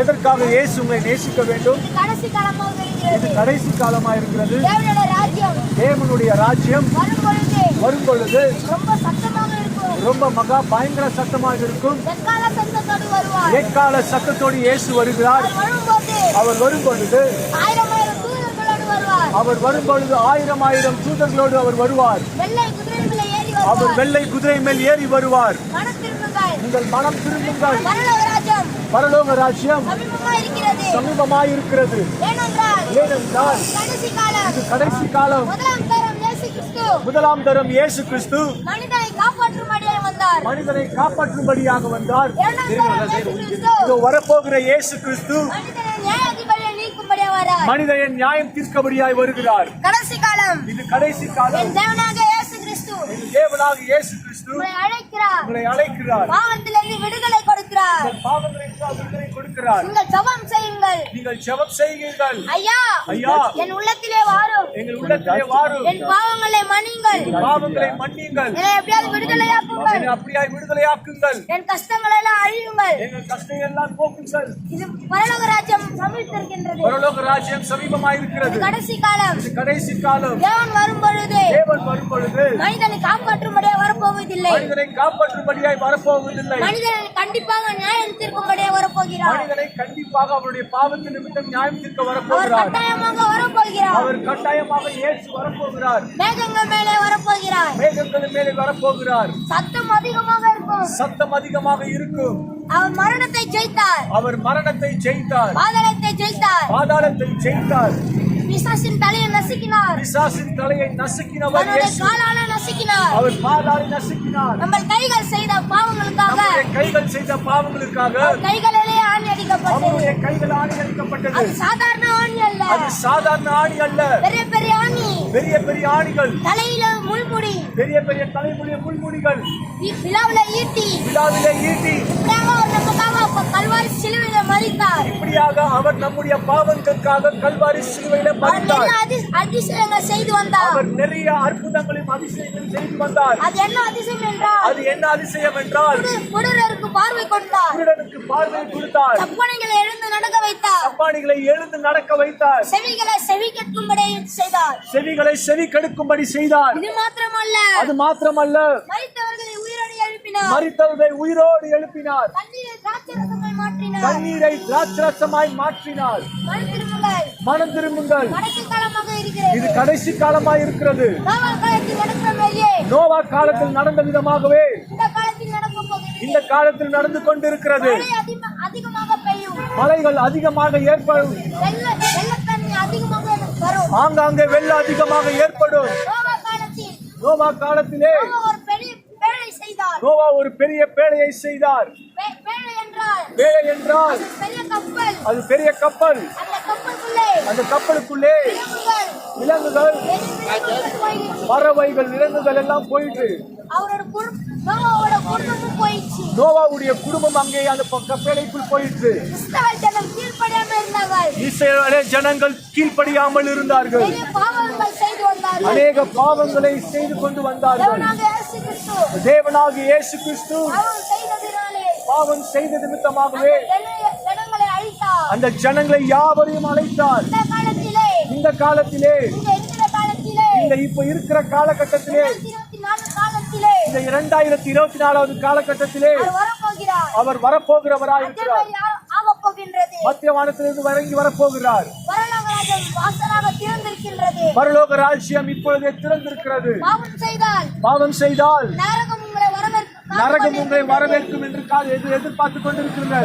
எதற்காக இயேசு உங்களை நேசிக்க வேண்டும்? இது கடைசி காலமாக இருக்கிறது. தேவனுடைய ராஜ்யம் வரும் பொழுது ரொம்ப மகா பயங்கர சத்தமாக இருக்கும். எக்கால சத்தத்தோடு இயேசு வருகிறார். அவர் வரும் பொழுது அவர் வரும் பொழுது ஆயிரம் ஆயிரம் தூதர்களோடு அவர் வருவார். அவர் வெள்ளை குதிரை மேல் ஏறி வருவார். உங்கள் மனம் திரும்புங்கள். பரலோக ராஜ்யம் சமீபமாய் இருக்கிறது ஏனென்றால் ஏனென்றால் கடைசி காலம். இது கடைசி காலம். முதலாம் தரம் இயேசு கிறிஸ்து. முதலாம் தரம் இயேசு கிறிஸ்து. மனிதனை காப்பாற்றும்படியாக வந்தார். மனிதனை காப்பாற்றும்படியாக வந்தார். இதோ வரப்போகிற இயேசு கிறிஸ்து. மனிதனை நியாயம் தீர்க்கபடியாய் வருகிறார். கடைசி காலம். இது கடைசி காலம். தேவனாக தேவனாக இயேசு கிறிஸ்து உங்களை அழைக்கிறார். உங்களை அழைக்கிறார். பாவத்திலிருந்து விடுதலை கொடுக்கிறார். பாவங்களை விடுதலை கொடுக்கிறார். நீங்கள் ஜெபம் செய்யுங்கள். நீங்கள் ஜெபம் செய்கிறீர்கள் ஐயா ஐயா. என் உள்ளத்திலே வாரும். எங்கள் உள்ளத்திலே வாரும். என் பாவங்களை மன்னியுங்கள். பாவங்களை மன்னியுங்கள். என்னை எப்படியாவது விடுதலையாக்குங்கள். என்னை அப்படியாய் விடுதலையாக்குங்கள். என் கஷ்டங்களை எல்லாம் அழியுங்கள். எங்கள் கஷ்டம் எல்லாம் போக்குங்கள். இது பரலோக ராஜ்யம் சமீபித்திருக்கின்றது. பரலோக ராஜ்யம் சமீபமாய் இருக்கிறது இது கடைசி காலம். கடைசி காலம். தேவன் வரும் பொழுது. தேவன் வரும் பொழுது. மனிதனை காப்பாற்றும்படியாக வரப்போவதில்லை. மனிதனை காப்பாற்றும்படியாய் வரப்போவதில்லை. மனிதனை கண்டிப்பாக நியாயம் தீர்க்கும்படியாக வரப்போகிறார். மனிதனை கண்டிப்பாக அவருடைய பாவத்தின் நிமித்தம் நியாயம் தீர்க்க அவர் வரப்போகிறார் கட்டாயமாக வரப்போகிறார். அவர் கட்டாயமாக இயேசு வரப்போகிறார். மேகங்கள் மேலே வரப்போகிறார். மேகங்களின் மேலே வரப்போகிறார். சத்தம் அதிகமாக இருக்கும். சத்தம் அதிகமாக இருக்கும். அவர் மரணத்தை ஜெயித்தார். அவர் மரணத்தை ஜெயித்தார். பாதளத்தை ஜெயித்தார். பாதாளத்தை ஜெயித்தார். பிசாசின் தலையை நசுக்கினார். பிசாசின் தலையை நசுக்கினவர் இயேசு. காலால நசுக்கினார். அவர் பாதாளை நசுக்கினார். நம்ம கைகள் செய்த பாவங்களுக்காக. கைகள் செய்த பாவங்களுக்காக. கைகளிலே ஆணி அடிக்கப்பட்டது. அவருடைய கைகள் ஆணி அடிக்கப்பட்டது. அது சாதாரண ஆணி அல்ல. அது சாதாரண ஆணி அல்ல. பெரிய பெரிய ஆணி. பெரிய பெரிய ஆணிகள். தலையில முள்முடி. பெரிய பெரிய தலைமுடிய முள்முடிகள். விழாவுல ஈட்டி. விழாவிலே ஈட்டி. நமக்காக கல்வாரி இப்படியாக அவர் நம்முடைய பாவங்களுக்காக கல்வாரி சிலுவையில மறித்தார் அதிசயங்கள் செய்து வந்தார்? அவர் நிறைய அற்புதங்களையும் அதிசயங்களையும் செய்து வந்தார். அது என்ன அதிசயம் என்றால் அது என்ன அதிசயம் என்றால் குருடருக்கு பார்வை கொடுத்தார். குருடனுக்கு பார்வை கொடுத்தார். சப்பனைகளை எழுந்து நடக்க வைத்தார். அப்பாணிகளை எழுந்து நடக்க வைத்தார். செவிகளை செவி கேட்கும்படி செய்தார். செவிகளை செவி கெடுக்கும்படி செய்தார். இது மாத்திரமல்ல. அது மாத்திரமல்ல. மரித்தவர்களை உயிரோடு எழுப்பினார். மறித்தவரை உயிரோடு எழுப்பினார். தண்ணீரை திராட்சரசமாய் மாற்றினார் மனம் திரும்புங்கள். இது கடைசி காலமாய் இருக்கிறது. நோவா காலத்தில் நடந்த விதமாகவே இந்த காலத்தில் நடந்து கொண்டிருக்கிறது. மலைகள் அதிகமாக ஏற்படும். வெள்ள ஆங்காங்கே வெள்ளம் அதிகமாக ஏற்படும். நோவா காலத்தில் நோவா ஒரு பெரிய பேழையை செய்தார். பேழை என்றால் அது பெரிய கப்பல். அந்த கப்பலுக்குள்ளே விலங்குகள். பறவைகள் விலங்குகள் எல்லாம் போயிட்டு நோவாவுடைய குடும்பம் அங்கே அந்த பக்க பேழைக்குள் போயிட்டு இஸ்ரவேலே ஜனங்கள் கீழ்ப்படியாமல் இருந்தார்கள். அநேக பாவங்களை செய்து கொண்டு வந்தார்கள். தேவனாக இயேசு கிறிஸ்து. பாவம் செய்த நிமித்தமாகவே அந்த ஜனங்களை யாவரையும் அழைத்தார். இந்த காலத்திலே. இந்த இப்ப இருக்கிற காலகட்டத்திலே. இந்த இரண்டாயிரத்தி இருபத்தி நாலாவது காலகட்டத்திலே அவர் வரப்போகிறவராய் இருக்கிறார். ஆகப் போகின்றது மத்திய வானத்திலிருந்து இறங்கி வரப்போகிறார். பரலோக ராஜ்யம் இப்பொழுதே திறந்திருக்கிறது. பாவம் செய்தால் பாவம் செய்தால் நரகம் உங்களை வரவேற்கும் என்று காது எதிர் எதிர்பார்த்து கொண்டிருக்கிறது